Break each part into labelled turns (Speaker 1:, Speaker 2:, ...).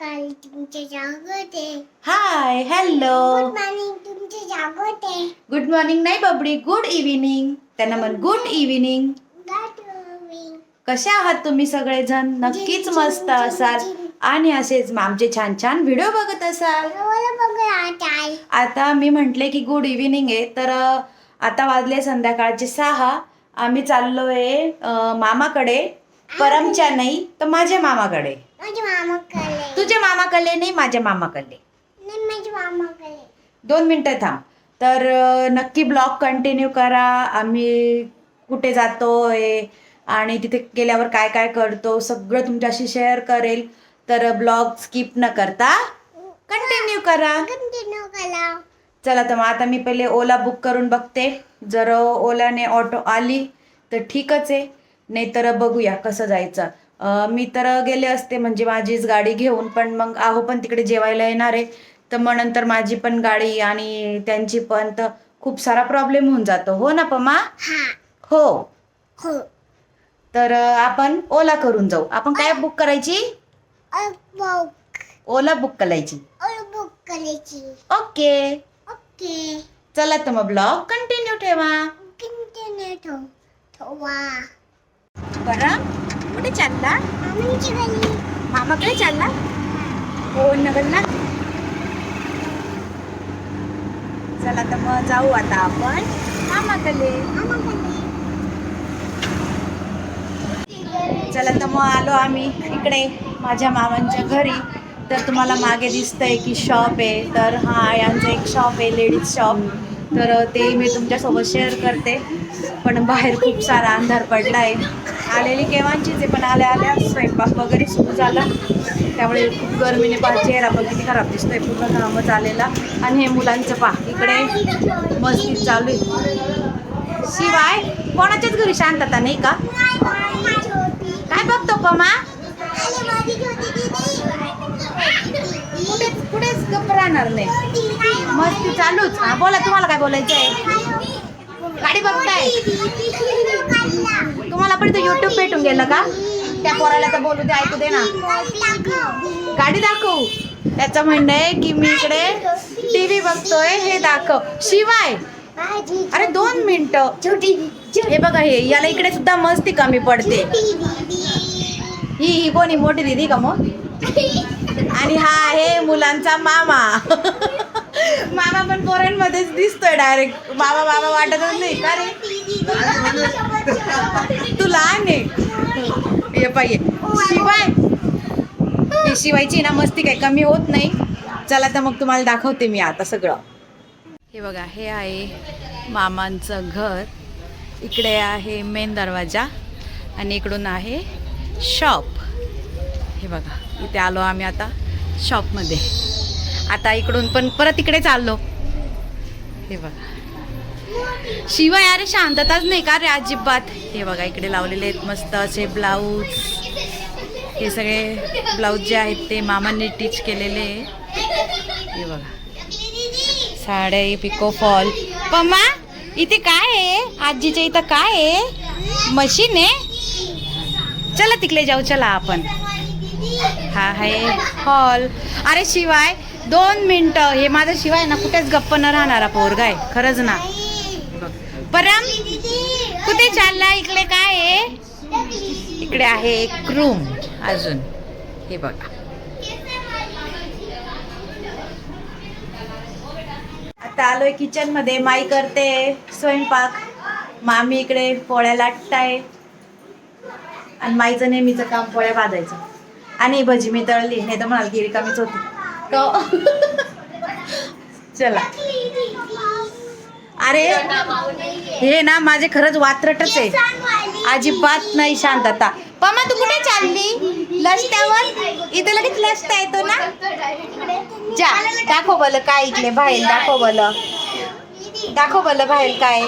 Speaker 1: नमस्कार तुमचे जागोत आहे.
Speaker 2: हाय हॅलो
Speaker 1: गुड मॉर्निंग तुमचे जागोत आहे.
Speaker 2: गुड मॉर्निंग नाही बबडी. गुड इव्हिनिंग त्यांना म्हण गुड इव्हिनिंग. कसे आहात तुम्ही सगळेजण नक्कीच मस्त असाल. आणि असेच आमचे छान छान व्हिडिओ बघत असाल.
Speaker 1: मला आता. आहे.
Speaker 2: आता मी म्हटले की गुड इव्हिनिंग आहे. तर अ, आता वाजले संध्याकाळचे सहा. आम्ही चाललोय अ, मामाकडे. परमच्या नाही तर माझ्या मामाकडे.
Speaker 1: माझे मामाकडे
Speaker 2: तुझ्या मामाकडे नाही माझ्या मामाकडे
Speaker 1: नाही माझे मामाकडे
Speaker 2: दोन मिनटं थांब. तर अ, नक्की ब्लॉग कंटिन्यू करा. आम्ही कुठे जातोय आणि तिथे गेल्यावर काय काय करतो सगळं तुमच्याशी शेअर करेल. तर ब्लॉग स्किप न करता कंटिन्यू करा.
Speaker 1: कंटिन्यू करा.
Speaker 2: चला तर मग आता मी पहिले ओला बुक करून बघते. जर ओलाने ऑटो आली तर ठीकच आहे. नाही तर बघूया कसं जायचं. मी तर गेले असते म्हणजे माझीच गाडी घेऊन पण मग आहो पण तिकडे जेवायला येणार आहे. तर मग नंतर माझी पण गाडी आणि त्यांची पण तर खूप सारा प्रॉब्लेम होऊन जातो. हो ना पमा?
Speaker 1: हा.
Speaker 2: हो.
Speaker 1: हो.
Speaker 2: तर आपण ओला करून जाऊ. आपण काय बुक करायची?
Speaker 1: बुक
Speaker 2: ओला बुक करायची.
Speaker 1: बुक करायची.
Speaker 2: ओके.
Speaker 1: ओके.
Speaker 2: चला तर मग ब्लॉग कंटिन्यू ठेवा.
Speaker 1: कंटिन्यू ठेव ठेवा.
Speaker 2: बरं. कुठे चालला? मामाकडे चालला? हो नगरला. चला तर मग जाऊ आता आपण. मामाकडे.
Speaker 1: मामाकडे.
Speaker 2: चला तर मग आलो आम्ही इकडे माझ्या मामांच्या घरी. तर तुम्हाला मागे दिसतंय की शॉप आहे. तर हा यांचं एक शॉप आहे लेडीज शॉप तर ते मी तुमच्यासोबत शेअर करते. पण बाहेर खूप सारा अंधार पडला आहे आलेली केव्हांचीच आहे पण आल्या आल्या स्वयंपाक वगैरे सुरू झाला. त्यामुळे खूप गरमीने पाहा चेहरा पण किती खराब दिसतोय पूर्ण घामच आलेला. आणि हे मुलांचं पा इकडे मस्ती चालू आहे. शिवाय कोणाच्याच घरी शांतता नाही का? काय बघतो पमा? कुठेच कुठेच गप्प राहणार नाही. मस्ती चालूच. हा बोला तुम्हाला काय बोलायचं आहे गाडी बघताय? तुम्हाला पण ते युट्यूब भेटून गेलं का? त्या पोराला तर बोलू दे ऐकू दे ना. गाडी दाखवू. त्याचं म्हणणं आहे की मी इकडे टीव्ही बघतोय हे दाखव. शिवाय अरे दोन मिनटं.
Speaker 1: छोटी
Speaker 2: हे बघा हे याला इकडे सुद्धा मस्ती कमी पडते. ही ही कोणी मोठी दिदी का मग? आणि हा आहे मुलांचा मामा. मामा पण पोरांमध्येच दिसतोय डायरेक्ट मामा मामा वाटतच नाही. का रे? तू लहान आहे. ये पाहिजे शिवाय. हे शिवायची ना मस्ती काही कमी होत नाही. चला तर मग तुम्हाला दाखवते मी आता सगळं. हे बघा हे आहे मामांचं घर. इकडे आहे मेन दरवाजा आणि इकडून आहे शॉप हे बघा इथे आलो आम्ही आता शॉपमध्ये आता इकडून पण परत इकडे चाललो हे बघा. शिवाय अरे शांतताच नाही का रे अजिबात? हे बघा इकडे लावलेले आहेत मस्त असे ब्लाऊज. हे सगळे ब्लाऊज जे आहेत ते मामांनी टीच केलेले. हे बघा. साड्या पिको फॉल. पम्मा इथे काय आहे? आजीच्या इथं काय आहे? मशीन आहे? चला तिकडे जाऊ चला आपण. हा आहे हॉल. अरे शिवाय दोन मिनटं. हे माझं शिवाय ना कुठेच गप्प न राहणारा पोरगा आहे. खरंच ना. परम कुठे चालला? इकडे काय आहे? इकडे आहे एक रूम अजून. हे बघा. आता आलोय किचनमध्ये. माई करते स्वयंपाक. मामी इकडे पोळ्या लाटताय. आणि माईचं नेहमीचं काम पोळ्या भाजायचं. आणि भजी मी तळली. नाही तर म्हणाल की रिकामीच होती. तो चला. अरे हे ना माझे खरंच वात्रटच आहे. अजिबात नाही शांतता. पमा तू कुठे चालली? लसत्यावर? इथे लगेच लसता येतो ना? जा दाखव बल काय इकडे बाहेर दाखव बल दाखव बल बाहेर काय.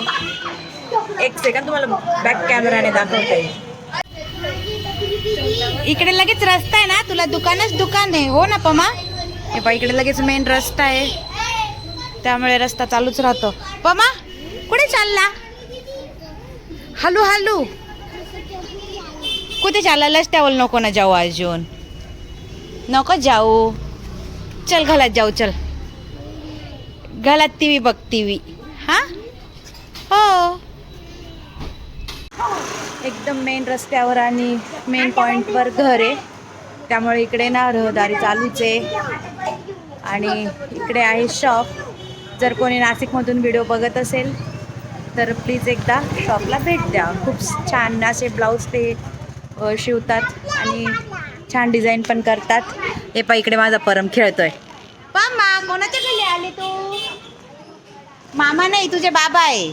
Speaker 2: एक सेकंद तुम्हाला बॅक कॅमेराने दाखवते. इकडे लगेच रस्ता आहे ना तुला दुकानच दुकान आहे. हो ना पमा? हे बा इकडे लगेच मेन रस्ता आहे. त्यामुळे रस्ता चालूच राहतो. पमा कुठे चालला? हलू हलू. कुठे चालला रस्त्यावर नको ना जाऊ अजून. नको जाऊ. चल घालात जाऊ चल. घालात टी व्ही बघ टी व्ही हां? हो. एकदम मेन रस्त्यावर आणि मेन पॉईंटवर घर आहे. त्यामुळे इकडे ना रहदारी चालूच आहे. आणि इकडे आहे शॉप जर कोणी नाशिकमधून व्हिडिओ बघत असेल तर प्लीज एकदा शॉपला भेट द्या. खूप छान असे ब्लाऊज ते शिवतात आणि छान डिझाईन पण करतात. हे पा इकडे माझा परम खेळतोय. पामा कोणाच्या घरी आले तू? मामा नाही तुझे बाबा आहे.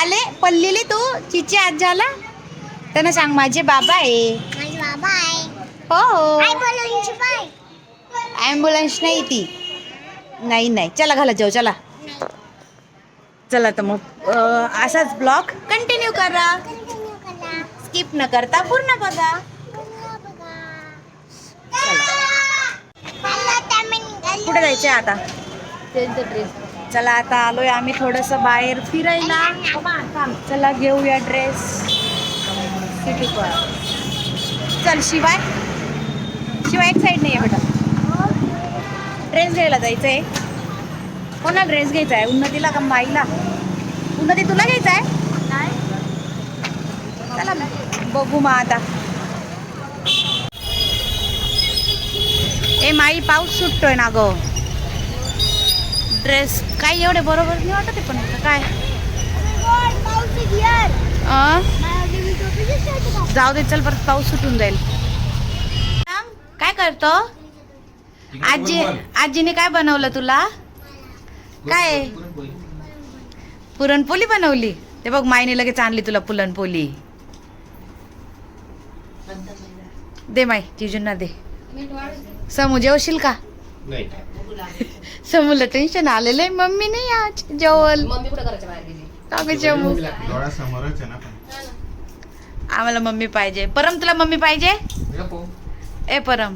Speaker 2: आले? पल्लीले तू? चिची आज झाला त्यांना सांग माझे बाबा आहे.
Speaker 1: माझी बाबा आहे.
Speaker 2: हो
Speaker 1: बाय.
Speaker 2: ॲम्ब्युलन्स नाही ती. नाही नाही. चला घाला जाऊ चला. चला तर मग असाच ब्लॉग? कंटिन्यू करा. स्किप न करता पूर्ण बघा. कुठे जायचंय आता? चला आता आलोय आम्ही थोडस बाहेर फिरायला. चला घेऊया ड्रेस सिटी चल शिवाय. शिवाय एक साईड नाही आहे बेटा. ड्रेस घ्यायला जायचंय? कोणाला ड्रेस घ्यायचा आहे उन्नतीला का माईला? उन्नती तुला घ्यायचा आहे चला बघू मग आता. ए माई पाऊस सुटतोय ना गं. ड्रेस काय एवढे बरोबर नाही वाटत पण काय? जाऊ दे चल परत पाऊस सुटून जाईल. काय करतो? आजी आजीने काय बनवलं तुला? काय? पुरणपोळी. बनवली? ते बघ माईने लगेच आणली तुला पुरणपोळी. दे माई जिजूंना दे. समू जेवशील का?
Speaker 3: नाही.
Speaker 2: समूला टेन्शन आलेलं आहे मम्मी नाही आज जेवल आम्हाला मम्मी पाहिजे. परम तुला मम्मी पाहिजे? ए परम.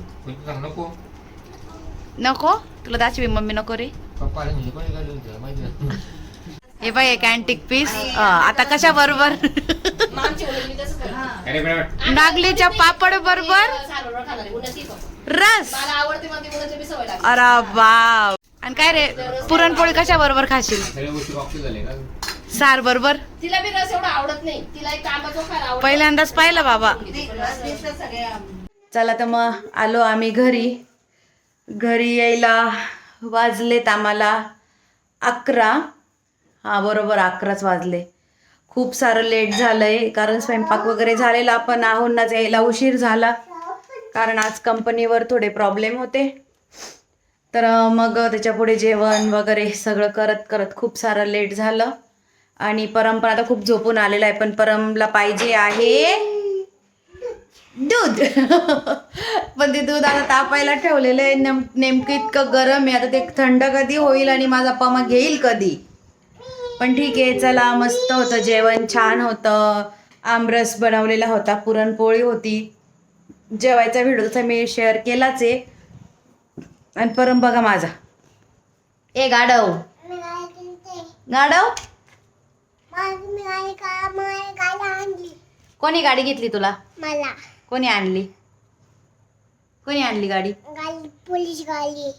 Speaker 3: नको
Speaker 2: तुला दाचवी मम्मी नको रे. हे बाय एक अँटिक पीस आता कशा बरोबर? नागलीच्या पापड बरोबर. रस. अरे बाव आणि काय रे पुरणपोळी कशा बरोबर खाशील? सार बरोबर?
Speaker 4: तिला बी रस एवढा आवडत नाही. तिला
Speaker 2: पहिल्यांदाच पाहिलं बाबा. चला तर मग आलो आम्ही घरी. घरी यायला वाजलेत आम्हाला अकरा. हां बरोबर अकराच वाजले. खूप सारं लेट झालं आहे कारण स्वयंपाक वगैरे झालेला पण आहोंनाच यायला उशीर झाला. कारण आज कंपनीवर थोडे प्रॉब्लेम होते. तर मग त्याच्यापुढे जेवण वगैरे सगळं करत करत खूप सारं लेट झालं. आणि परम पण आता खूप झोपून आलेला आहे पण परमला पाहिजे आहे. दूध. पण ते दूध आता तापायला ठेवलेलं आहे. नेम नेमकं इतकं गरम आहे. आता ते थंड कधी होईल आणि माझा पमा घेईल कधी? पण ठीक आहे चला मस्त होतं जेवण. छान होतं. आमरस बनवलेला होता. पुरणपोळी होती. जेवायचा व्हिडिओ तसा मी शेअर केलाच आहे. आणि परम बघा माझा. ए गाडव गाडव कोणी गाडी घेतली तुला?
Speaker 1: मला.
Speaker 2: कोणी आणली? कोणी आणली गाडी?
Speaker 1: गाडी पोलीस गाडी.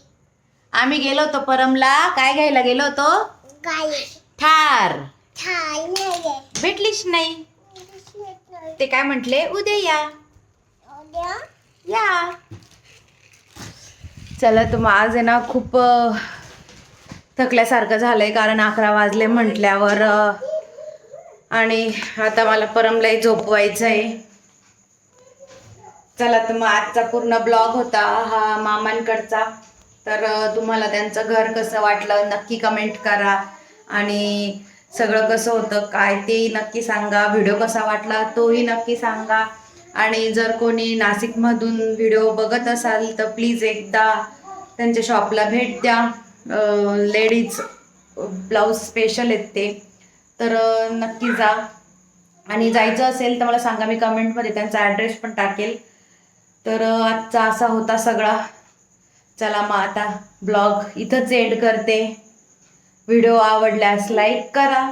Speaker 2: आम्ही गेलो होतो परमला. काय घ्यायला गेलो होतो?
Speaker 1: गाडी.
Speaker 2: थार
Speaker 1: नाही
Speaker 2: भेटलीच नाही. ते काय म्हटले? उद्या या.
Speaker 1: उद्या?
Speaker 2: या. चला तर मग आज आहे ना खूप थकल्यासारखं झालंय कारण अकरा वाजले म्हटल्यावर आणि आता मला परमलाही झोपवायचं आहे चला तर मग आजचा पूर्ण ब्लॉग होता हा मामांकडचा. तर तुम्हाला त्यांचं घर कसं वाटलं नक्की कमेंट करा. आणि सगळं कसं होतं काय तेही नक्की सांगा. व्हिडिओ कसा वाटला तोही नक्की सांगा. आणि जर कोणी नाशिकमधून व्हिडिओ बघत असाल तर प्लीज एकदा त्यांच्या शॉपला भेट द्या. लेडीज ब्लाऊज स्पेशल आहेत ते. तर नक्की जा. आणि जायचं असेल तर मला सांगा मी कमेंटमध्ये त्यांचा ॲड्रेस पण टाकेल. तर आजचा असा होता सगळा. चला मग आता ब्लॉग इथंच एंड करते. व्हिडिओ आवडल्यास लाईक करा.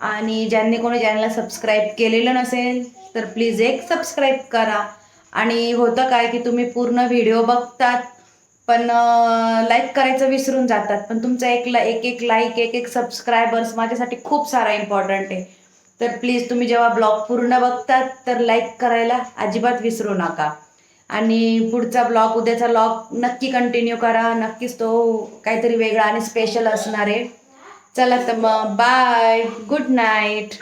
Speaker 2: आणि ज्यांनी कोणी चॅनलला सबस्क्राईब केलेलं नसेल तर प्लीज एक सबस्क्राईब करा. आणि होतं काय की तुम्ही पूर्ण व्हिडिओ बघतात पण लाईक करायचं विसरून जातात. पण तुमचा एक ला एक एक लाईक एक एक सबस्क्रायबर्स माझ्यासाठी खूप सारा इम्पॉर्टंट आहे. तर प्लीज तुम्ही जेव्हा ब्लॉग पूर्ण बघतात तर लाईक करायला अजिबात विसरू नका. आणि पुढचा ब्लॉग उद्याचा ब्लॉग नक्की कंटिन्यू करा. नक्कीच तो काहीतरी वेगळा आणि स्पेशल असणार आहे. चला तर मग बाय गुड नाईट